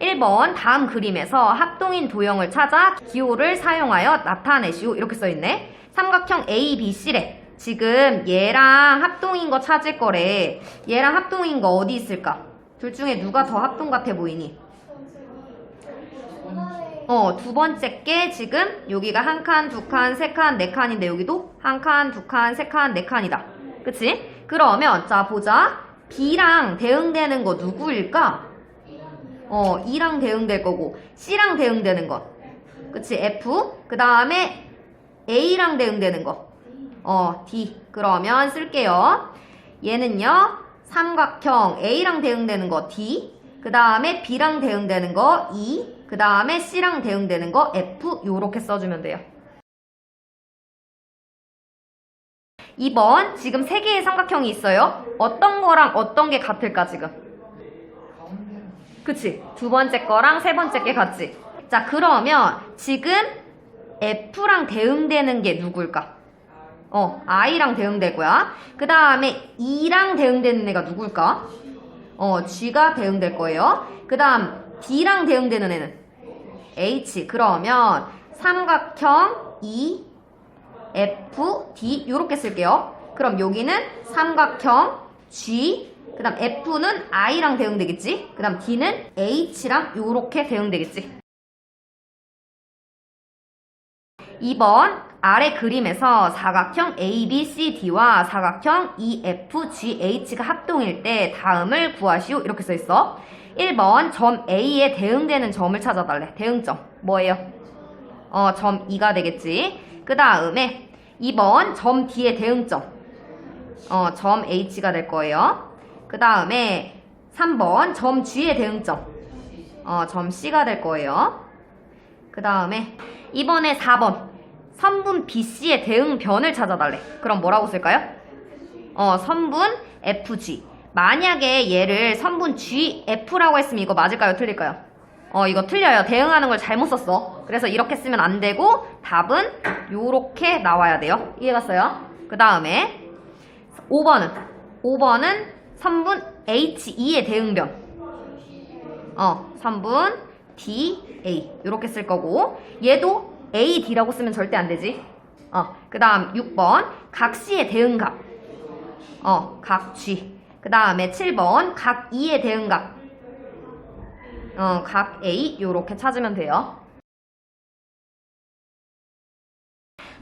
1번 다음 그림에서 합동인 도형을 찾아 기호를 사용하여 나타내시오. 이렇게 써있네. 삼각형 ABC래. 지금 얘랑 합동인 거 찾을 거래. 얘랑 합동인 거 어디 있을까? 둘 중에 누가 더 합동 같아 보이니? 어, 두 번째 게 지금 여기가 한 칸, 두 칸, 세 칸, 네 칸인데 여기도 한 칸, 두 칸, 세 칸, 네 칸이다. 그치? 그러면 자 보자. B랑 대응되는 거 누구일까? 어, E랑 대응될 거고 C랑 대응되는 거. 그치? F. 그 다음에 A랑 대응되는 거. 어, D. 그러면 쓸게요. 얘는요. 삼각형 A랑 대응되는 거 D. 그 다음에 B랑 대응되는 거 E. 그 다음에 C랑 대응되는 거 F. 요렇게 써주면 돼요. 2번 지금 세 개의 삼각형이 있어요. 어떤 거랑 어떤 게 같을까 지금? 그치? 두 번째 거랑 세 번째 게 같지? 자 그러면 지금 F랑 대응되는 게 누굴까? 어 I랑 거야. 그 다음에 E랑 대응되는 애가 누굴까? 어 G가 대응될 거예요. 그 다음 D랑 대응되는 애는 H. 그러면 삼각형 E F, D 이렇게 쓸게요. 그럼 여기는 삼각형 G, 그 다음 F는 I랑 대응되겠지? 그 다음 D는 H랑 이렇게 대응되겠지? 2번 아래 그림에서 사각형 ABCD와 사각형 EFGH가 합동일 때 다음을 구하시오. 이렇게 써있어. 1번 점 A에 대응되는 점을 찾아달래. 대응점. 뭐예요? 어, 점 2가 되겠지. 그 다음에 2번 점 D의 대응점. 어, 점 H가 될 거예요 그 다음에 3번 점 G의 대응점 어, 점 C가 될 거예요 그 다음에 이번에 4번 선분 BC의 대응변을 찾아달래. 그럼 뭐라고 쓸까요? 어, 선분 FG. 만약에 얘를 선분 GF라고 했으면 이거 맞을까요? 틀릴까요? 어, 이거 틀려요. 대응하는 걸 잘못 썼어. 그래서 이렇게 쓰면 안 되고 답은 요렇게 나와야 돼요. 이해 갔어요? 그 다음에 5번은 5번은 선분 HE의 대응변. 어, 선분 D, A 이렇게 쓸 거고 얘도 A, D라고 쓰면 절대 안 되지. 어, 그 다음 6번 각 C의 대응각. 어, 각 G. 그 다음에 7번 각 E의 대응각. 어, 각 A 요렇게 찾으면 돼요.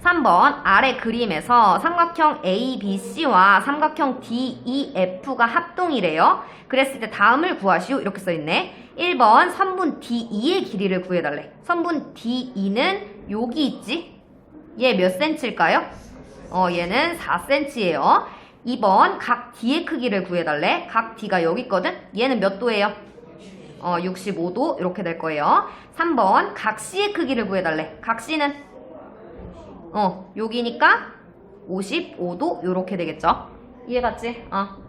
3번 아래 그림에서 삼각형 ABC와 삼각형 DEF가 합동이래요. 그랬을 때 다음을 구하시오. 이렇게 써있네. 1번 선분 DE의 길이를 구해달래. 선분 DE는 여기 있지? 얘 몇 센치일까요? 어, 얘는 4cm예요. 2번 각 D의 크기를 구해달래. 각 D가 여기 있거든? 얘는 몇 도예요? 어, 65도 이렇게 될 거예요. 3번 각 C의 크기를 구해달래. 각 C는 어, 여기니까 55도 요렇게 되겠죠? 이해갔지? 어.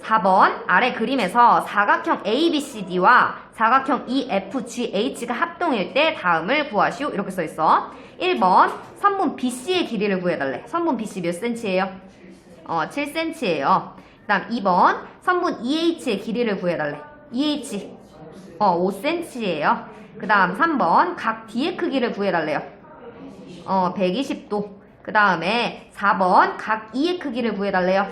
4번 아래 그림에서 사각형 ABCD와 사각형 EFGH가 합동일 때 다음을 구하시오. 이렇게 써있어. 1번 선분 BC의 길이를 구해달래. 선분 BC 몇 cm예요? 어, 7cm예요. 그 다음 2번 선분 EH의 길이를 구해달래. EH 어, 5cm예요. 그 다음 3번 각 D의 크기를 구해달래요. 어, 120도. 그 다음에 4번 각 E의 크기를 구해달래요.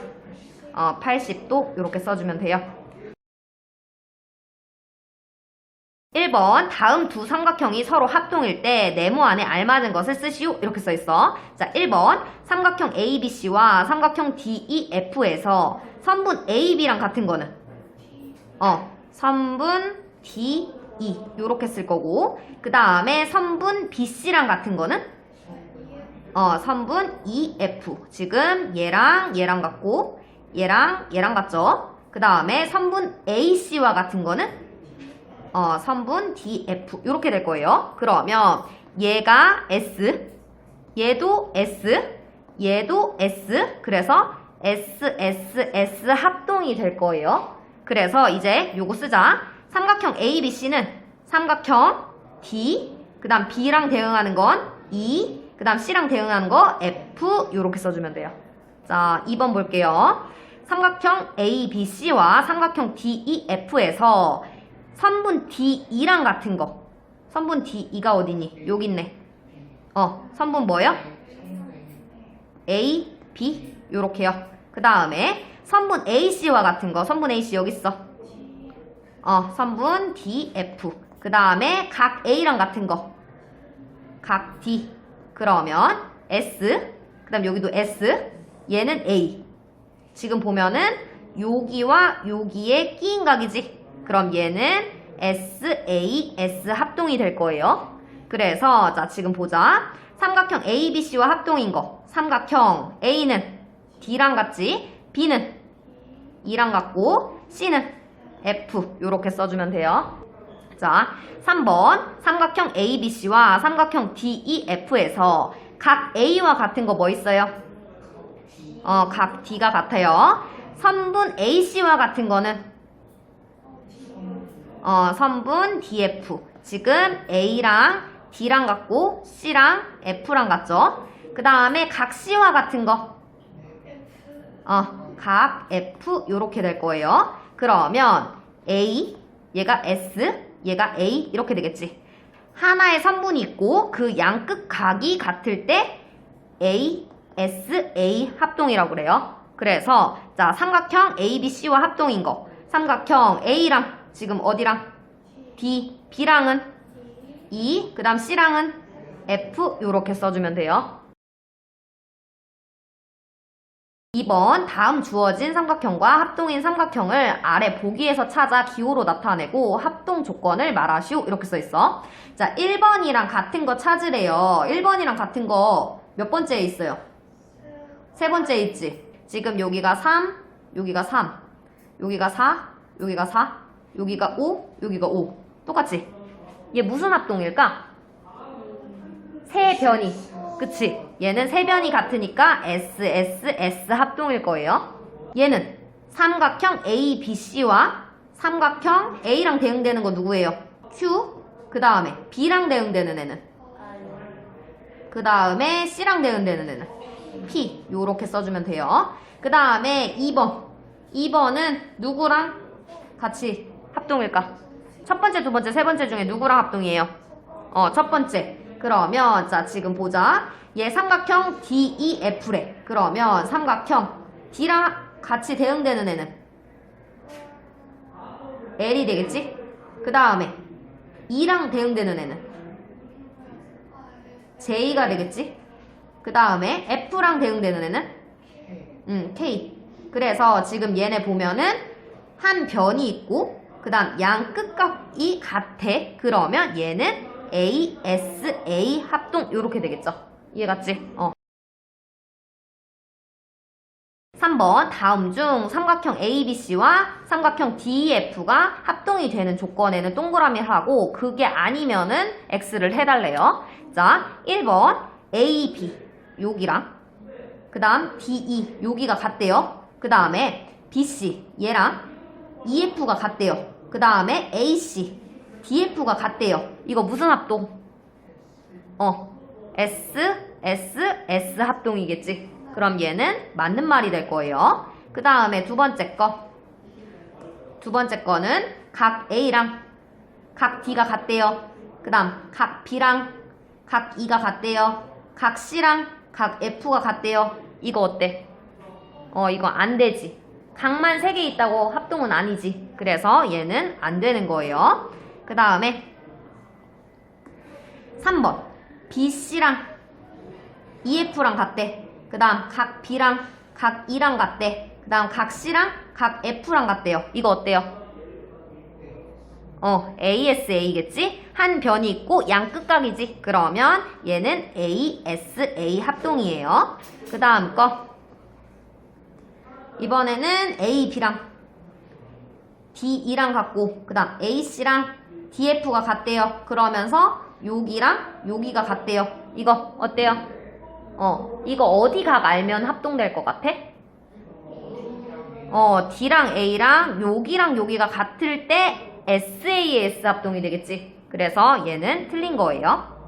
어, 80도 이렇게 써주면 돼요. 1번 다음 두 삼각형이 서로 합동일 때 네모 안에 알맞은 것을 쓰시오 이렇게 써있어 자 1번 삼각형 ABC와 삼각형 DEF에서 선분 AB랑 같은 거는 어 선분 DE 이렇게 쓸 거고 그 다음에 선분 BC랑 같은 거는 어 선분 EF 지금 얘랑 얘랑 같고 얘랑 얘랑 같죠 그 다음에 선분 AC와 같은 거는 어, 선분 DF 이렇게 될 거예요. 그러면 얘가 S, 얘도 S, 얘도 S. 그래서 S, S, S 합동이 될 거예요. 그래서 이제 요거 쓰자. 삼각형 ABC는 삼각형 D, 그 다음 B랑 대응하는 건 E, 그 다음 C랑 대응하는 거 F 이렇게 써주면 돼요. 자, 2번 볼게요. 삼각형 ABC와 삼각형 DEF에서 선분 DE랑 같은 거. 선분 DE가 어디니? 여기 있네. 어, 선분 뭐요? A, B 요렇게요. 그 다음에 선분 AC와 같은 거. 선분 AC 여기 있어. 어, 선분 DF. 그 다음에 각 A랑 같은 거. 각 D. 그러면 S. 그 다음 여기도 S. 얘는 A. 지금 보면은 여기와 여기에 끼인 각이지. 그럼 얘는 S, A, S 합동이 될 거예요. 그래서 자 지금 보자. 삼각형 ABC와 합동인 거. 삼각형 A는 D랑 같지. B는 E랑 같고 C는 F 요렇게 써주면 돼요. 자, 3번 삼각형 ABC와 삼각형 DEF에서 각 A와 같은 거 뭐 있어요? 어, 각 D가 같아요. 선분 AC와 같은 거는 어, 선분 DF. 지금 A랑 D랑 같고 C랑 F랑 같죠? 그 다음에 각 C와 같은 거. 어, 각 F 요렇게 될 거예요. 그러면 A, 얘가 S, 얘가 A 이렇게 되겠지. 하나의 선분이 있고 그 양끝 각이 같을 때 A, S, A 합동이라고 그래요. 그래서 자 삼각형 ABC와 합동인 거. 삼각형 A랑 지금 어디랑 D, B랑은 E, 그 다음 C랑은 F 요렇게 써주면 돼요. 2번 다음 주어진 삼각형과 합동인 삼각형을 아래 보기에서 찾아 기호로 나타내고 합동 조건을 말하시오 이렇게 써있어 자 1번이랑 같은 거 찾으래요 1번이랑 같은 거 몇 번째에 있어요? 세 번째에 있지 지금 여기가 3 여기가 3 여기가 4 여기가 4 여기가 5 여기가 5 똑같지? 얘 무슨 합동일까? 세 변이 그치? 얘는 세 변이 같으니까 S, S, S 합동일 거예요. 얘는 삼각형 A, B, C와 삼각형 A랑 대응되는 거 누구예요? Q, 그 다음에 B랑 대응되는 애는 그 다음에 C랑 대응되는 애는 P 요렇게 써주면 돼요. 그 다음에 2번 2번은 누구랑 같이 합동일까? 첫 번째, 두 번째, 세 번째 중에 누구랑 합동이에요? 어, 첫 번째. 그러면 자 지금 보자. 얘 삼각형 DEF래. 그러면 삼각형 D랑 같이 대응되는 애는 L이 되겠지? 그 다음에 E랑 대응되는 애는 J가 되겠지? 그 다음에 F랑 대응되는 애는 음, K. 그래서 지금 얘네 보면은 한 변이 있고 그 다음 양 끝각이 같아. 그러면 얘는 A, S, A 합동 이렇게 되겠죠. 이해갔지? 어. 3번 다음 중 삼각형 ABC와 삼각형 DEF가 합동이 되는 조건에는 동그라미 하고 그게 아니면은 X를 해달래요. 자, 1번 AB 여기랑 그 다음 DE 여기가 같대요. 그 다음에 BC 얘랑 EF가 같대요. 그 다음에 AC DF가 같대요. 이거 무슨 합동? 어, S, S, S 합동이겠지. 그럼 얘는 맞는 말이 될 거예요. 그 다음에 두 번째 거. 두 번째 거는 각 A랑 각 D가 같대요. 그 다음 각 B랑 각 E가 같대요. 각 C랑 각 F가 같대요. 이거 어때? 어, 이거 안 되지. 각만 세개 있다고 합동은 아니지. 그래서 얘는 안 되는 거예요. 그 다음에 3번 BC랑 EF랑 같대. 그 다음 각 B랑 각 E랑 같대. 그 다음 각 C랑 각 F랑 같대요. 이거 어때요? 어, ASA겠지? 한 변이 있고 양 끝각이지? 그러면 얘는 ASA 합동이에요. 그 다음 거. 이번에는 A, B랑 DE랑 같고 그 다음 AC랑 DF가 같대요. 그러면서 여기랑 여기가 같대요. 이거 어때요? 어, 이거 어디 각 알면 합동될 것 같아? 어, D랑 A랑 여기랑 여기가 같을 때 SAS 합동이 되겠지. 그래서 얘는 틀린 거예요.